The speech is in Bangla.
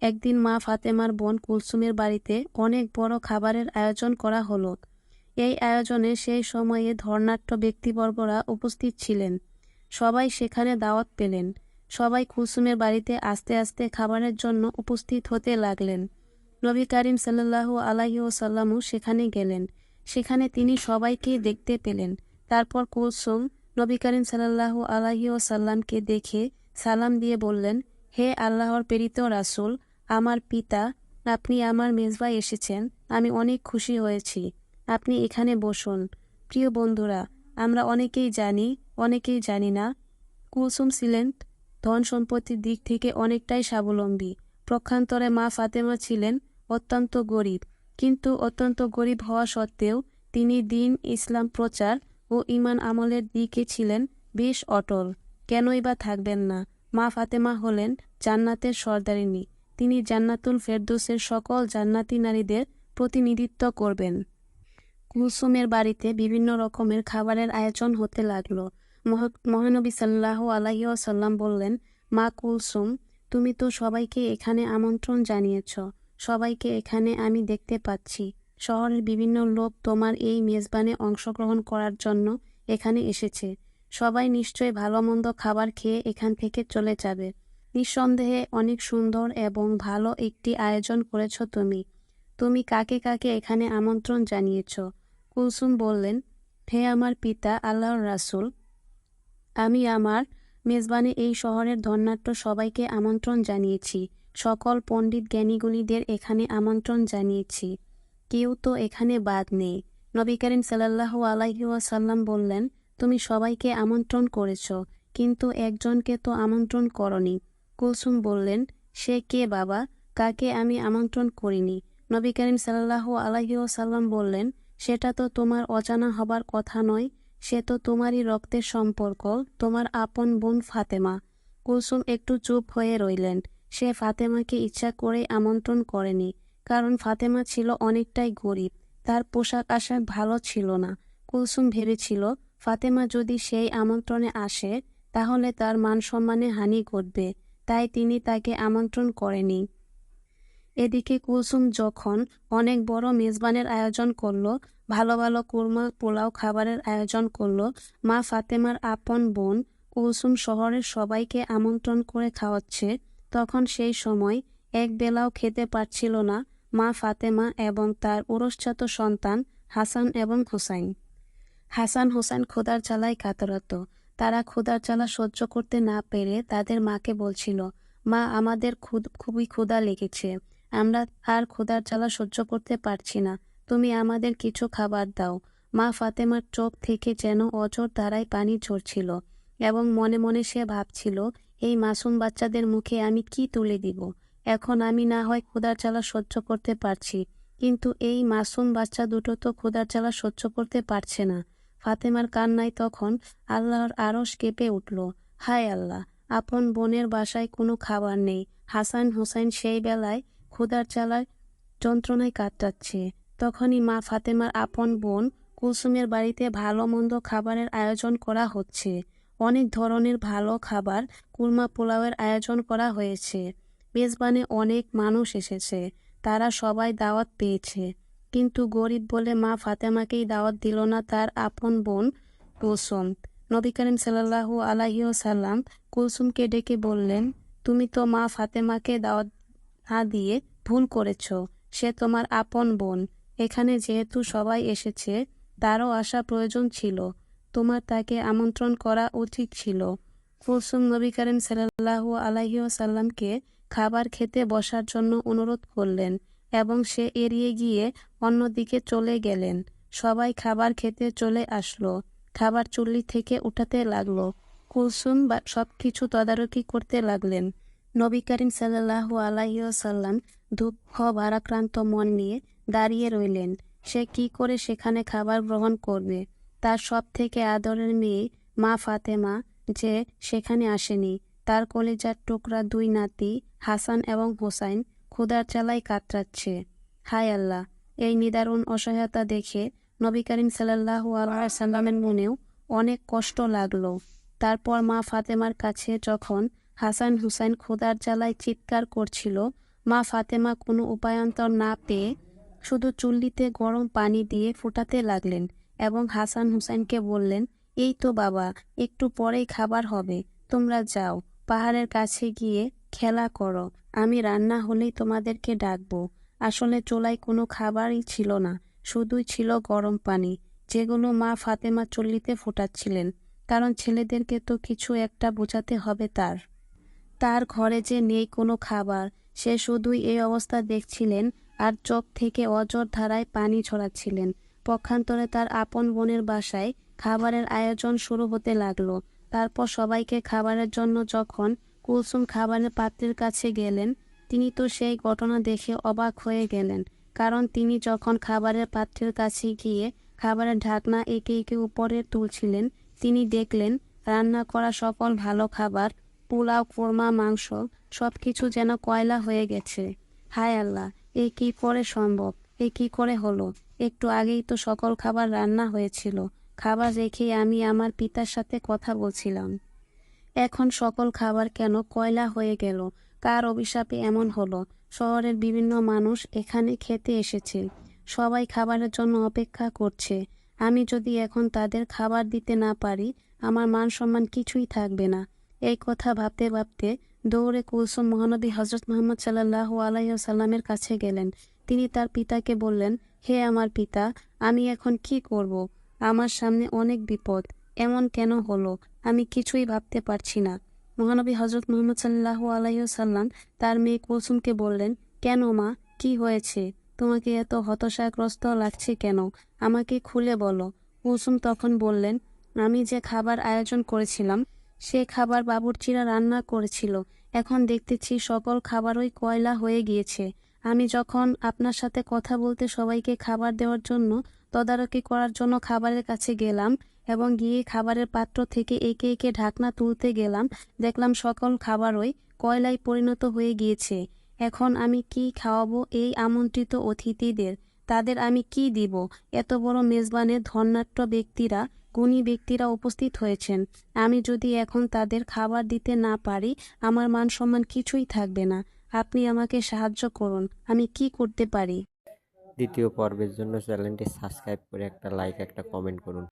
একদিন মা ফাতেমার বোন কুলসুমের বাড়িতে অনেক বড় খাবারের আয়োজন করা হলো। এই আয়োজনে সেই সময়ে ধর্নাঢ্য ব্যক্তিবর্গরা উপস্থিত ছিলেন। সবাই সেখানে দাওয়াত পেলেন। সবাই কুলসুমের বাড়িতে আস্তে আস্তে খাবারের জন্য উপস্থিত হতে লাগলেন। নবী করিম সাল্লাহু আলাহি ওসাল্লামও সেখানে গেলেন। সেখানে তিনি সবাইকে দেখতে পেলেন। তারপর কুলসুম নবী করিম সাল্লাহু আলাহি ওসাল্লামকে দেখে সালাম দিয়ে বললেন, হে আল্লাহর প্রেরিত রাসূল আমার পিতা, আপনি আমার মেজবাই এসেছেন, আমি অনেক খুশি হয়েছি। আপনি এখানে বসুন। প্রিয় বন্ধুরা, আমরা অনেকেই জানি অনেকেই জানি না, কুলসুম ছিলেন ধন সম্পত্তির দিক থেকে অনেকটাই স্বাবলম্বী। প্রক্ষান্তরে মা ফাতেমা ছিলেন অত্যন্ত গরিব, কিন্তু অত্যন্ত গরিব হওয়া সত্ত্বেও তিনি দিন, ইসলাম প্রচার ও ইমান আমলের দিকে ছিলেন বেশ অটল। কেনই বা থাকবেন না। মা ফাতেমা হলেন জান্নাতের সর্দারিনী। তিনি জান্নাতুল ফেরদৌসের সকল জান্নাতি নারীদের প্রতিনিধিত্ব করবেন। কুলসুমের বাড়িতে বিভিন্ন রকমের খাবারের আয়োজন হতে লাগল। মহানবী সাল্লাহ আলাহি সাল্লাম বললেন, মা কুলসুম, তুমি তো সবাইকে এখানে আমন্ত্রণ জানিয়েছ। সবাইকে এখানে আমি দেখতে পাচ্ছি। শহরের বিভিন্ন লোক তোমার এই মেজবানে অংশগ্রহণ করার জন্য এখানে এসেছে। সবাই নিশ্চয়ই ভালো মন্দ খাবার খেয়ে এখান থেকে চলে যাবে। নিঃসন্দেহে অনেক সুন্দর এবং ভালো একটি আয়োজন করেছ তুমি। তুমি কাকে কাকে এখানে আমন্ত্রণ জানিয়েছ? কুলসুম বললেন, হে আমার পিতা আল্লাহর রাসুল, আমি আমার মেজবানে এই শহরের ধন্যাট্য সবাইকে আমন্ত্রণ জানিয়েছি। সকল পণ্ডিত জ্ঞানীগুলিদের এখানে আমন্ত্রণ জানিয়েছি। কেউ তো এখানে বাদ নেই। নবী করিম সাল্লাহ আলাইসাল্লাম বললেন, তুমি সবাইকে আমন্ত্রণ করেছ, কিন্তু একজনকে তো আমন্ত্রণ করনি। কুলসুম বললেন, সে কে বাবা? কাকে আমি আমন্ত্রণ করিনি? নবী করিম সাল্লাহ আলাইসাল্লাম বললেন, সেটা তো তোমার অজানা হবার কথা নয়, সে তো তোমারই রক্তের সম্পর্ক, তোমার আপন বোন ফাতেমা। কুলসুম একটু চুপ হয়ে রইলেন। সে ফাতেমাকে ইচ্ছা করে আমন্ত্রণ করেনি, কারণ ফাতেমা ছিল অনেকটাই গরিব, তার পোশাক আশাক ভালো ছিল না। কুলসুম ভেবেছিল, ফাতেমা যদি সেই আমন্ত্রণে আসে, তাহলে তার মান সম্মানে হানি ঘটবে। তাই তিনি তাকে আমন্ত্রণ করেনি। এদিকে কুলসুম যখন অনেক বড় মেজবানের আয়োজন করল, ভালো ভালো কুরমা, পোলাও খাবারের আয়োজন করল, মা ফাতেমার আপন বোন কুলসুম শহরের সবাইকে আমন্ত্রণ করে খাওয়াচ্ছে, তখন সেই সময় এক বেলাও খেতে পারছিল না মা ফাতেমা এবং তার উরশ্চাত সন্তান হাসান এবং হুসাইন। হাসান হোসেন খোদার চালায় কাতরাত। তারা ক্ষুধার চালা সহ্য করতে না পেরে তাদের মাকে বলছিল, মা, আমাদের খুবই ক্ষুধা লেগেছে। আমরা আর ক্ষুধার চালা সহ্য করতে পারছি না। তুমি আমাদের কিছু খাবার দাও। মা ফাতেমার চোখ থেকে যেন অজর দ্বারাই পানি ঝরছিল এবং মনে মনে সে ভাবছিল, এই মাসুম বাচ্চাদের মুখে আমি কি তুলে দিব? এখন আমি না হয় ক্ষুধার চালা সহ্য করতে পারছি, কিন্তু এই মাসুম বাচ্চা দুটো তো ক্ষুধার চালা সহ্য করতে পারছে না। ফাতেমার কান্নায় তখন আল্লাহর আরস কেঁপে উঠল। হায় আল্লাহ, আপন বোনের বাসায় কোনো খাবার নেই। হাসান হোসেন সেই বেলায় ক্ষুধার চালায় যন্ত্রণায় কাটাচ্ছে তখনই মা ফাতেমার আপন বোন কুলসুমের বাড়িতে ভালো মন্দ খাবারের আয়োজন করা হচ্ছে। অনেক ধরনের ভালো খাবার কুরমা পোলাওয়ের আয়োজন করা হয়েছে। মেজবানে অনেক মানুষ এসেছে। তারা সবাই দাওয়াত পেয়েছে। কিন্তু গরিব বলে মা ফাতেমাকেই দাওয়াত দিল না তার আপন বোন কুলসুম। নবী করিম সাল্লাহু আলাহি সাল্লাম কুলসুমকে ডেকে বললেন, তুমি তো মা ফাতেমাকে দাওয়াত না দিয়ে ভুল করেছ, সে তোমার আপন বোন। এখানে যেহেতু সবাই এসেছে, তারও আসা প্রয়োজন ছিল। তোমার তাকে আমন্ত্রণ করা উচিত ছিল। কুলসুম নবী করিম সাল্লাহু আলাহি সাল্লামকে খাবার খেতে বসার জন্য অনুরোধ করলেন। এবং সে এড়িয়ে গিয়ে অন্যদিকে চলে গেলেন। সবাই খাবার খেতে চলে আসলো। খাবার চুল্লি থেকে উঠাতে লাগল। কুলসুম বা সব কিছু তদারকি করতে লাগলেন। নবী করিম সাল্লাহু আলাইসাল্লাম দুঃখ ভারাক্রান্ত মন নিয়ে দাঁড়িয়ে রইলেন। সে কি করে সেখানে খাবার গ্রহণ করবে? তার সব থেকে আদরের মেয়ে মা ফাতেমা যে সেখানে আসেনি। তার কলেজার টুকরা দুই নাতি হাসান এবং হোসাইন ক্ষুদার চালাই কাতরাচ্ছে। হায় আল্লাহ, এই নিদারুণ অসহায়তা দেখে নবী করিম সাল্লাহ সাল্লামের মনেও অনেক কষ্ট লাগল। তারপর মা ফাতেমার কাছে যখন হাসান হুসাইন ক্ষুদার জ্বালায় চিৎকার করছিল, মা ফাতেমা কোনো উপায়ন্তর না পেয়ে শুধু চুল্লিতে গরম পানি দিয়ে ফুটাতে লাগলেন এবং হাসান হুসাইনকে বললেন, এই তো বাবা, একটু পরেই খাবার হবে, তোমরা যাও, পাহাড়ের কাছে গিয়ে খেলা করো। আমি রান্না হলেই তোমাদেরকে ডাকবো। আসলে চুলায় কোনো খাবারই ছিল না, শুধুই ছিল গরম পানি, যেগুলো মা ফাতেমা চল্লিতে ফোটাচ্ছিলেন, কারণ ছেলেদেরকে তো কিছু একটা বোঝাতে হবে তার। তার ঘরে যে নেই কোনো খাবার, সে শুধুই এই অবস্থা দেখছিলেন আর চোখ থেকে অজর ধারায় পানি ছড়াচ্ছিলেন। পক্ষান্তরে তার আপন বোনের বাসায় খাবারের আয়োজন শুরু হতে লাগল। তারপর সবাইকে খাবারের জন্য যখন কুলসুম খাবারের পাত্রের কাছে গেলেন। তিনি তো সেই ঘটনা দেখে অবাক হয়ে গেলেন, কারণ তিনি যখন খাবারের পাত্রের কাছে গিয়ে খাবারের ঢাকনা একে একে উপরে তুলছিলেন, তিনি দেখলেন, রান্না করা সকল ভালো খাবার, পোলাও, কোরমা, মাংস সব কিছু যেন কয়লা হয়ে গেছে। হায় আল্লাহ, এ কি করে সম্ভব? এ কি করে হলো? একটু আগেই তো সকল খাবার রান্না হয়েছিল। খাবার রেখেই আমি আমার পিতার সাথে কথা বলছিলাম। এখন সকল খাবার কেন কয়লা হয়ে গেল? কার অভিশাপে এমন হলো? শহরের বিভিন্ন মানুষ এখানে খেতে এসেছে। সবাই খাবারের জন্য অপেক্ষা করছে। আমি যদি এখন তাদের খাবার দিতে না পারি, আমার মান সম্মান কিছুই থাকবে না। এই কথা ভাবতে ভাবতে দৌড়ে কুলসুম মহানবী হজরত মোহাম্মদ সাল্লাহ আলাইসাল্লামের কাছে গেলেন। তিনি তার পিতাকে বললেন, হে আমার পিতা, আমি এখন কি করব? আমার সামনে অনেক বিপদ। এমন কেন হলো? আমি কিছুই ভাবতে পারছি না। মহানবী হজরত মোহাম্মদ সাল্লাহ আলাইসাল্লাম তার মেয়ে কুলসুমকে বললেন, কেন মা? কি হয়েছে? তোমাকে এত হতাশাগ্রস্ত লাগছে কেন? আমাকে খুলে বলো। কুলসুম তখন বললেন, আমি যে খাবার আয়োজন করেছিলাম, সে খাবার বাবুর্চিরা রান্না করেছিল। এখন দেখতেছি সকল খাবারই কয়লা হয়ে গিয়েছে। আমি যখন আপনার সাথে কথা বলতে সবাইকে খাবার দেওয়ার জন্য তদারকি করার জন্য খাবারের কাছে গেলাম এবং গিয়ে খাবারের পাত্র থেকে একে একে ঢাকনা তুলতে গেলাম। দেখলাম সকল খাবারই কয়লায় পরিণত হয়ে গিয়েছে। এখন আমি কি খাওয়াবো এই আমন্ত্রিত অতিথিদের? তাদের আমি কি দিব? এত বড় মেজবানের ধর্নাট্য ব্যক্তিরা, গুণী ব্যক্তিরা উপস্থিত হয়েছেন। আমি যদি এখন তাদের খাবার দিতে না পারি, আমার মান সম্মান কিছুই থাকবে না। আপনি আমাকে সাহায্য করুন। আমি কি করতে পারি? দ্বিতীয় পর্বের জন্য চ্যানেলটি সাবস্ক্রাইব করে একটা লাইক, একটা কমেন্ট করুন।